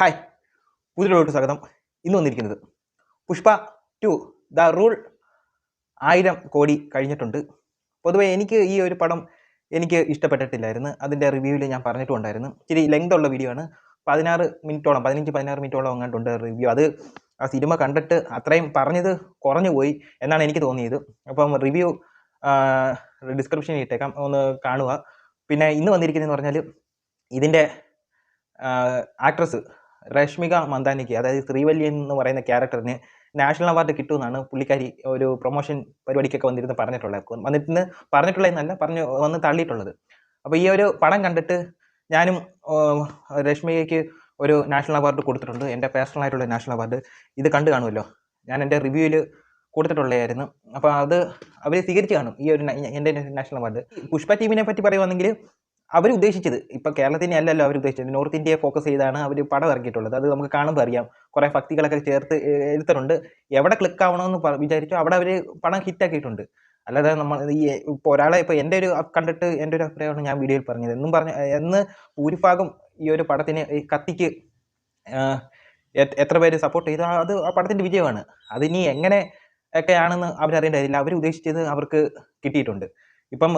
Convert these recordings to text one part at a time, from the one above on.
Hi പുതിയലോട്ട് സ്വാഗതം. ഇന്ന് വന്നിരിക്കുന്നത് പുഷ്പ ടു ദ റൂൾ ആയിരം കോടി കഴിഞ്ഞിട്ടുണ്ട്. പൊതുവെ എനിക്ക് ഈ ഒരു പടം എനിക്ക് ഇഷ്ടപ്പെട്ടിട്ടില്ലായിരുന്നു. അതിന്റെ റിവ്യൂവിൽ ഞാൻ പറഞ്ഞിട്ടുണ്ടായിരുന്നു. ഇച്ചിരി ലെങ്ത് ഉള്ള വീഡിയോ ആണ്. പതിനാറ് മിനിറ്റോളം പതിനഞ്ച് പതിനാറ് മിനിറ്റോളം അങ്ങോട്ടുണ്ട് റിവ്യൂ അത് ആ സിനിമ കണ്ടിട്ട് അത്രയും പറഞ്ഞത് കുറഞ്ഞു പോയി എന്നാണ് എനിക്ക് തോന്നിയത്. അപ്പം റിവ്യൂ ഡിസ്ക്രിപ്ഷനിൽ ഇട്ടേക്കാം. ഒന്ന് കാണുക. പിന്നെ ഇന്ന് വന്നിരിക്കുന്നതെന്ന് പറഞ്ഞാൽ ഇതിന്റെ ആക്ട്രസ് രശ്മിക മന്ദാനിക്ക് അതായത് ശ്രീവല്യൻ എന്ന് പറയുന്ന ക്യാരക്ടറിന് നാഷണൽ അവാർഡ് കിട്ടുമെന്നാണ് പുള്ളിക്കാരി ഒരു പ്രൊമോഷൻ പരിപാടിക്കൊക്കെ വന്നിരുന്ന് പറഞ്ഞിട്ടുള്ളത്. വന്നിരുന്ന് പറഞ്ഞിട്ടുള്ളതെന്നല്ല പറഞ്ഞു വന്ന് തള്ളിയിട്ടുള്ളത്. അപ്പോൾ ഈ ഒരു പടം കണ്ടിട്ട് ഞാനും രശ്മികയ്ക്ക് ഒരു നാഷണൽ അവാർഡ് കൊടുത്തിട്ടുണ്ട്. എന്റെ പേഴ്സണലായിട്ടുള്ള നാഷണൽ അവാർഡ്. ഇത് കണ്ടു കാണുമല്ലോ. ഞാൻ എന്റെ റിവ്യൂവിൽ കൊടുത്തിട്ടുള്ളതായിരുന്നു. അപ്പോൾ അത് അവർ സ്വീകരിച്ച് കാണും ഈ ഒരു എന്റെ നാഷണൽ അവാർഡ്. പുഷ്പ ടീമിനെ പറ്റി പറയുവാണെങ്കിൽ അവർ ഉദ്ദേശിച്ചത് ഇപ്പം കേരളത്തിനെ അല്ലല്ലോ അവർ ഉദ്ദേശിച്ചത് നോർത്ത് ഇന്ത്യയെ ഫോക്കസ് ചെയ്താണ് അവർ പടം ഇറക്കിയിട്ടുള്ളത്. അത് നമുക്ക് കാണുമ്പോൾ അറിയാം. കുറേ ഭക്തികളൊക്കെ ചേർത്ത് എടുത്തിട്ടുണ്ട് എവിടെ ക്ലിക്ക് ആവണമെന്ന് വിചാരിച്ചു അവിടെ അവർ പടം ഹിറ്റാക്കിയിട്ടുണ്ട് അല്ലാതെ നമ്മൾ ഈ ഇപ്പോൾ ഒരാളെ ഇപ്പോൾ എന്റെ ഒരു കണ്ടിട്ട് എന്റെ ഒരു അഭിപ്രായമാണ് ഞാൻ വീഡിയോയിൽ പറഞ്ഞത്. എന്നും പറഞ്ഞ എന്ന് ഭൂരിഭാഗം ഈ ഒരു പടത്തിന് കത്തിക്ക് എത്ര പേര് സപ്പോർട്ട് ചെയ്തു അത് ആ പടത്തിന്റെ വിജയമാണ്. അതിനി എങ്ങനെ ഒക്കെയാണെന്ന് അവരറിയേണ്ടതില്ല. അവർ ഉദ്ദേശിച്ചത് അവർക്ക് കിട്ടിയിട്ടുണ്ട്. ഇപ്പം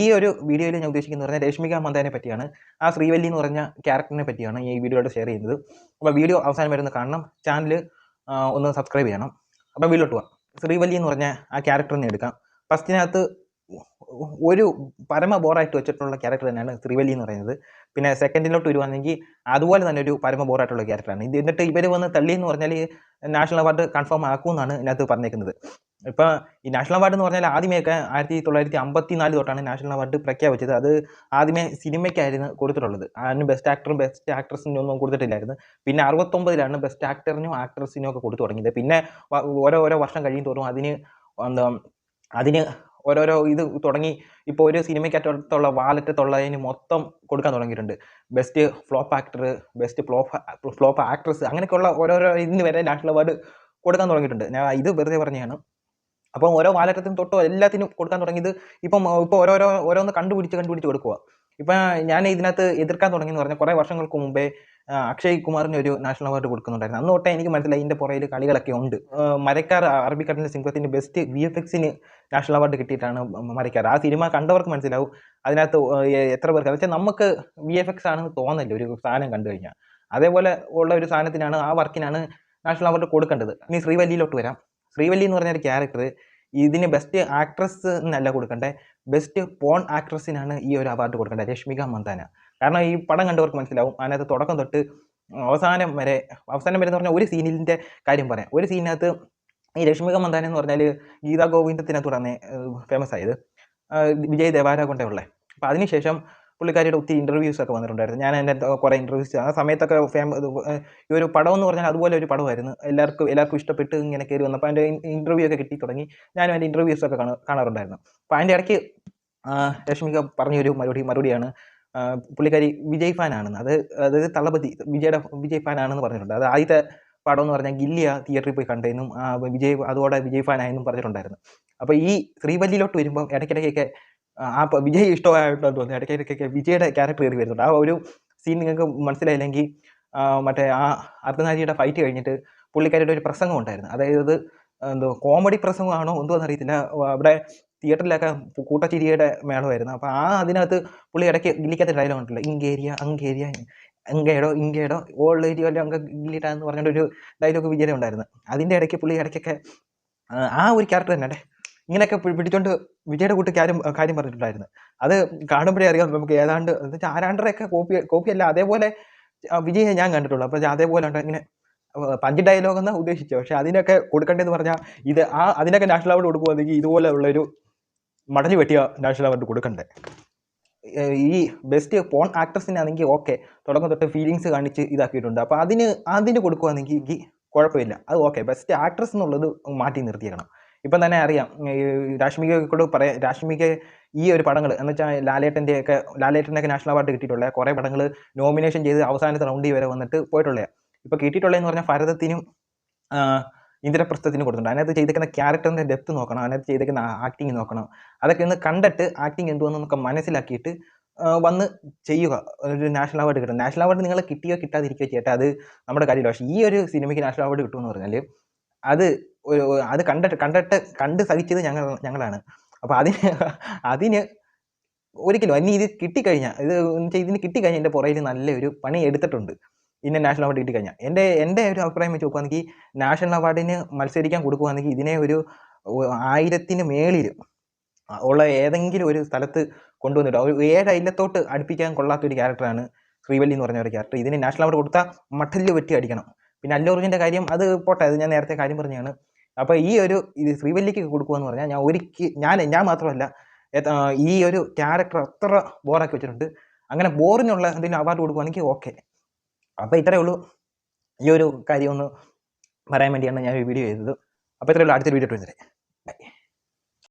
ഈ ഒരു വീഡിയോയിൽ ഞാൻ ഉദ്ദേശിക്കുന്നത് പറഞ്ഞാൽ രശ്മിക മന്ദാനെ പറ്റിയാണ്. ആ ശ്രീവല്ലി എന്ന് പറഞ്ഞ ക്യാരക്ടറിനെ പറ്റിയാണ് ഈ വീഡിയോയോട് ഷെയർ ചെയ്യുന്നത്. അപ്പോൾ വീഡിയോ അവസാനം വരുന്ന കാണണം. ചാനൽ ഒന്ന് സബ്സ്ക്രൈബ് ചെയ്യണം. അപ്പോൾ വീഡിയോട്ട് പോവാം. ശ്രീവല്ലി എന്ന് പറഞ്ഞ ആ ക്യാരക്ടറിനെ എടുക്കാം. ഫസ്റ്റിനകത്ത് ഒരു പരമ ബോറായിട്ട് വെച്ചിട്ടുള്ള ക്യാരക്ടർ തന്നെയാണ് ശ്രീവല്ലി എന്ന് പറയുന്നത്. പിന്നെ സെക്കൻഡിലോട്ട് വരുവാണെങ്കിൽ അതുപോലെ തന്നെ ഒരു പരമ ബോറായിട്ടുള്ള ക്യാരക്ടറാണ്. ഇത് എന്നിട്ട് ഇവർ വന്ന് തള്ളി എന്ന് പറഞ്ഞാൽ നാഷണൽ അവാർഡ് കൺഫേം ആക്കുമെന്നാണ് ഇതിനകത്ത് പറഞ്ഞേക്കുന്നത്. ഇപ്പോൾ ഈ നാഷണൽ അവാർഡ് എന്ന് പറഞ്ഞാൽ ആദ്യമേയൊക്കെ ആയിരത്തി തൊള്ളായിരത്തി അമ്പത്തി നാല് തൊട്ടാണ് നാഷണൽ അവാർഡ് പ്രഖ്യാപിച്ചത്. അത് ആദ്യമേ സിനിമയ്ക്കായിരുന്നു കൊടുത്തിട്ടുള്ളത്. അതിന് ബെസ്റ്റ് ആക്ടറും ബെസ്റ്റ് ആക്ട്രസിനും ഒന്നും കൊടുത്തിട്ടില്ലായിരുന്നു. പിന്നെ അറുപത്തൊമ്പതിലാണ് ബെസ്റ്റ് ആക്ടറിനും ആക്ട്രസിനും ഒക്കെ കൊടുത്തു തുടങ്ങിയത്. പിന്നെ ഓരോ ഓരോ വർഷം കഴിയും തോറും അതിന് എന്താ അതിന് ഓരോരോ ഇത് തുടങ്ങി ഇപ്പോൾ ഒരു സിനിമയ്ക്കകത്തുള്ള വാലറ്റത്തുള്ളതിന് മൊത്തം കൊടുക്കാൻ തുടങ്ങിയിട്ടുണ്ട്. Best flop actor best flop flop actress അങ്ങനെയൊക്കെയുള്ള ഓരോരോ ഇതിന് വരെ നാഷണൽ അവാർഡ് കൊടുക്കാൻ തുടങ്ങിയിട്ടുണ്ട്. ഞാൻ ഇത് വെറുതെ പറഞ്ഞതാണ്. അപ്പം ഓരോ കാലഘട്ടത്തിനും തൊട്ടോ എല്ലാത്തിനും കൊടുക്കാൻ തുടങ്ങിയത് ഇപ്പം ഇപ്പോൾ ഓരോരോ ഓരോന്ന് കണ്ടുപിടിച്ച് കണ്ടുപിടിച്ച് കൊടുക്കുക ഇപ്പം ഞാൻ ഇതിനകത്ത് എതിർക്കാൻ തുടങ്ങിയെന്ന് പറഞ്ഞാൽ കുറേ വർഷങ്ങൾക്ക് മുമ്പേ അക്ഷയ് കുമാറിന് ഒരു നാഷണൽ അവാർഡ് കൊടുക്കുന്നുണ്ടായിരുന്നു. അന്ന് തൊട്ടേ എനിക്ക് മനസ്സിലായി ഇതിന്റെ പുറയിൽ കളികളൊക്കെ ഉണ്ട്. മരക്കാർ അറബിക്കടലിന്റെ സിംഹത്തിന്റെ ബെസ്റ്റ് വി എഫ് എക്സിന് നാഷണൽ അവാർഡ് കിട്ടിയിട്ടാണ് മരക്കാർ. ആ സിനിമ കണ്ടവർക്ക് മനസ്സിലാവും അതിനകത്ത് എത്ര പേർക്ക്. വെച്ചാൽ നമുക്ക് വി എഫ് എക്സ് ആണെന്ന് തോന്നല്ലേ ഒരു സാധനം കണ്ടു കഴിഞ്ഞാൽ. അതേപോലെ ഉള്ള ഒരു സാധനത്തിനാണ് ആ വർക്കിനാണ് നാഷണൽ അവാർഡ് കൊടുക്കേണ്ടത്. ഇനി ശ്രീവല്ലിയിലോട്ട് വരാം. ശ്രീവല്ലി എന്ന് പറഞ്ഞ ഒരു ക്യാരക്ടർ ഇതിന് ബെസ്റ്റ് ആക്ട്രസ് എന്നല്ല കൊടുക്കണ്ടേ ബെസ്റ്റ് പോൺ ആക്ട്രസിനാണ് ഈ ഒരു അവാർഡ് കൊടുക്കേണ്ടത് രശ്മിക മന്ദാന. കാരണം ഈ പടം കണ്ടവർക്ക് മനസ്സിലാവും അതിനകത്ത് തുടക്കം തൊട്ട് അവസാനം വരെ അവസാനം വരെ എന്ന് പറഞ്ഞാൽ ഒരു സീനിന്റെ കാര്യം പറയാം. ഒരു സീനിനകത്ത് ഈ രശ്മിക മന്ദാന എന്ന് പറഞ്ഞാൽ ഗീതാ ഗോവിന്ദത്തിനെ തുടർന്ന് ഫേമസ് ആയത്. വിജയ് ദേവാര കൊണ്ടേ ഉള്ളത് അപ്പം അതിനുശേഷം പുള്ളിക്കാരിയുടെ ഒത്തിരി ഇന്റർവ്യൂസ് ഒക്കെ വന്നിട്ടുണ്ടായിരുന്നു. ഞാൻ എന്റെ കുറേ ഇന്റർവ്യൂസ് ആ സമയത്തൊക്കെ ഫേമ ഈ ഒരു പടം എന്ന് പറഞ്ഞാൽ അതുപോലെ ഒരു പടമായിരുന്നു. എല്ലാവർക്കും എല്ലാവർക്കും ഇഷ്ടപ്പെട്ട് ഇങ്ങനെ കയറി വന്നപ്പോൾ അതിന്റെ ഇന്റർവ്യൂ ഒക്കെ കിട്ടി തുടങ്ങി. ഞാനും അതിന്റെ ഇന്റർവ്യൂസ് ഒക്കെ കാണാ കാണാറുണ്ടായിരുന്നു. അപ്പോൾ അതിന്റെ ഇടയ്ക്ക് രശ്മിക പറഞ്ഞൊരു മറുപടി മറുപടിയാണ് പുള്ളിക്കാരി വിജയ് ഫാനാണെന്ന്. അത് അതായത് തളപതി വിജയുടെ വിജയ് ഫാനാണെന്ന് പറഞ്ഞിട്ടുണ്ട്. അത് ആദ്യത്തെ പടം എന്ന് പറഞ്ഞാൽ ഗില്ലിയ തിയേറ്ററിൽ പോയി കണ്ടതെന്നും വിജയ് അതോടെ വിജയ് ഫാനായെന്നും പറഞ്ഞിട്ടുണ്ടായിരുന്നു. അപ്പോൾ ഈ ശ്രീവല്ലിയിലോട്ട് വരുമ്പോൾ ഇടയ്ക്കിടയ്ക്കൊക്കെ ആ, വിജയ് ഇഷ്ടമായിട്ടാണ് തോന്നുന്നത് ഇടയ്ക്കിടയ്ക്കൊക്കെ വിജയുടെ ക്യാരക്ടർ കയറി വരുന്നുണ്ട്. ആ ഒരു സീൻ നിങ്ങൾക്ക് മനസ്സിലായില്ലെങ്കിൽ മറ്റേ ആ അർദ്ധനാരിയുടെ ഫൈറ്റ് കഴിഞ്ഞിട്ട് പുള്ളിക്കാരിയുടെ ഒരു പ്രസംഗം ഉണ്ടായിരുന്നു. അതായത് എന്തോ കോമഡി പ്രസംഗമാണോ എന്തോ എന്നറിയത്തില്ല. അവിടെ തിയേറ്ററിലൊക്കെ കൂട്ടച്ചിരിയുടെ മേളമായിരുന്നു. അപ്പോൾ ആ അതിനകത്ത് പുള്ളി ഇടയ്ക്ക് ഗില്ലിക്കത്തെ ഡയലോഗ് ഉണ്ടല്ലോ. ഇങ്കേരിയ അങ്കേരിയ ഇങ്കേടോ ഓൾ ഏരിയ വല്ല അങ്ക ഗില്ലിട്ടാന്ന് പറഞ്ഞിട്ടൊരു ഡയലോഗ് വിജയം ഉണ്ടായിരുന്നു. അതിന്റെ ഇടയ്ക്ക് പുള്ളി ഇടയ്ക്കൊക്കെ ആ ഒരു ക്യാരക്ടർ തന്നെ അല്ലേ ഇങ്ങനെയൊക്കെ പിടിച്ചോണ്ട് വിജയുടെ കൂട്ട് കാര്യം കാര്യം പറഞ്ഞിട്ടുണ്ടായിരുന്നു. അത് കാണുമ്പോഴേ അറിയാം നമുക്ക് ഏതാണ്ട് എന്ന് വെച്ചാൽ ആരാണ്ടറൊക്കെ കോപ്പി കോപ്പിയല്ല അതേപോലെ വിജയെ ഞാൻ കണ്ടിട്ടുള്ളൂ. അപ്പോൾ അതേപോലെ ഉണ്ട് ഇങ്ങനെ പഞ്ച് ഡയലോഗ് എന്ന് ഉദ്ദേശിച്ചു പക്ഷെ അതിനൊക്കെ കൊടുക്കേണ്ടതെന്ന് പറഞ്ഞാൽ ഇത് ആ അതിനൊക്കെ നാഷണൽ അവാർഡ് കൊടുക്കുവാണെങ്കിൽ ഇതുപോലെ ഉള്ളൊരു മടഞ്ഞു വെട്ടിയ നാഷണൽ അവാർഡ് കൊടുക്കണ്ടേ? ഈ ബെസ്റ്റ് പോൺ ആക്ട്രസിനാണെങ്കിൽ ഓക്കെ തുടക്കം തൊട്ട് ഫീലിങ്സ് കാണിച്ച് ഇതാക്കിയിട്ടുണ്ട്. അപ്പോൾ അതിന് അതിന് കൊടുക്കുവാണെങ്കിൽ എനിക്ക് കുഴപ്പമില്ല. അത് ഓക്കെ ബെസ്റ്റ് ആക്ട്രസ് എന്നുള്ളത് മാറ്റി നിർത്തിയേക്കണം. ഇപ്പം തന്നെ അറിയാം കൂടെ പറയാം രാഷ്മിക ഈ ഒരു പടങ്ങൾ എന്ന് വെച്ചാൽ ലാലേട്ടന്റെ ഒക്കെ ലാലേട്ടന്റെ നാഷണൽ അവാർഡ് കിട്ടിയിട്ടുള്ള കുറേ പടങ്ങൾ നോമിനേഷൻ ചെയ്ത് അവസാനത്തെ റൗണ്ടിൽ വരെ വന്നിട്ട് പോയിട്ടുള്ളതാണ് ഇപ്പോൾ കിട്ടിയിട്ടുള്ളതെന്ന് പറഞ്ഞാൽ ഭരതത്തിനും ഇന്ദ്രപ്രസ്ഥത്തിന് ഇന്ദ്രപ്രസ്ഥത്തിനും കൊടുത്തിട്ടുണ്ട്. അതിനകത്ത് ചെയ്തേക്കുന്ന ക്യാരക്ടറിന്റെ ഡെപ്ത് നോക്കണം അതിനകത്ത് ചെയ്തേക്കുന്ന ആക്ടിങ് നോക്കണം. അതൊക്കെ ഒന്ന് കണ്ടിട്ട് ആക്ടിങ് എന്തുവെന്നൊക്കെ മനസ്സിലാക്കിയിട്ട് വന്ന് ചെയ്യുക. ഒരു നാഷണൽ അവാർഡ് കിട്ടും നാഷണൽ അവാർഡ് നിങ്ങൾ കിട്ടിയോ കിട്ടാതിരിക്കുകയോ ചെയ്യട്ടെ അത് നമ്മുടെ കാര്യമില്ല. പക്ഷേ ഈ ഒരു സിനിമയ്ക്ക് നാഷണൽ അവാർഡ് കിട്ടുമെന്ന് പറഞ്ഞാൽ അത് ഒരു അത് കണ്ടിട്ട് കണ്ടിട്ട് കണ്ട് സഹിച്ചത് ഞങ്ങൾ ഞങ്ങളാണ്. അപ്പോൾ അതിന് അതിന് ഒരിക്കലും ഇനി ഇത് കിട്ടിക്കഴിഞ്ഞാൽ ഇത് ഇതിന് കിട്ടിക്കഴിഞ്ഞാൽ എന്റെ പുറയിൽ നല്ലൊരു പണി എടുത്തിട്ടുണ്ട്. ഇന്ന നാഷണൽ അവാർഡ് കിട്ടിക്കഴിഞ്ഞാൽ എന്റെ എന്റെ ഒരു അഭിപ്രായം വെച്ച് നോക്കുകയാണെങ്കിൽ നാഷണൽ അവാർഡിന് മത്സരിക്കാൻ കൊടുക്കുകയാണെങ്കിൽ ഇതിനെ ഒരു ആയിരത്തിന് മേളിൽ ഉള്ള ഏതെങ്കിലും ഒരു സ്ഥലത്ത് കൊണ്ടുവന്നിട്ട് ഒരു ഏഴ് അയിലത്തോട്ട് അടുപ്പിക്കാൻ കൊള്ളാത്ത ഒരു ക്യാരക്ടറാണ് ശ്രീവല്ലി എന്ന് പറഞ്ഞ ഒരു ക്യാരക്ടർ. ഇതിന് നാഷണൽ അവാർഡ് കൊടുത്താൽ മട്ടൽ വെട്ടി അടിക്കണം. പിന്നെ അല്ലു അർജുന്റെ കാര്യം അത് പോട്ടെ അത് ഞാൻ നേരത്തെ കാര്യം പറഞ്ഞാണ്. അപ്പോൾ ഈ ഒരു ഇത് ശ്രീവല്ലിക്ക് കൊടുക്കുക എന്ന് പറഞ്ഞാൽ ഞാൻ ഒരിക്കൽ ഞാൻ ഞാൻ മാത്രമല്ല ഈ ഒരു ക്യാരക്ടർ അത്ര ബോറാക്കി വെച്ചിട്ടുണ്ട്. അങ്ങനെ ബോറിനുള്ള എന്തെങ്കിലും അവാർഡ് കൊടുക്കുകയാണെങ്കിൽ ഓക്കെ അപ്പോൾ ഇത്രയേ ഉള്ളൂ. ഈ ഒരു കാര്യം ഒന്ന് പറയാൻ വേണ്ടിയാണ് ഞാൻ ഈ വീഡിയോ ചെയ്തത്. അപ്പോൾ ഇത്രയേ ഉള്ളൂ. അടുത്തൊരു വീഡിയോ ഇട്ടു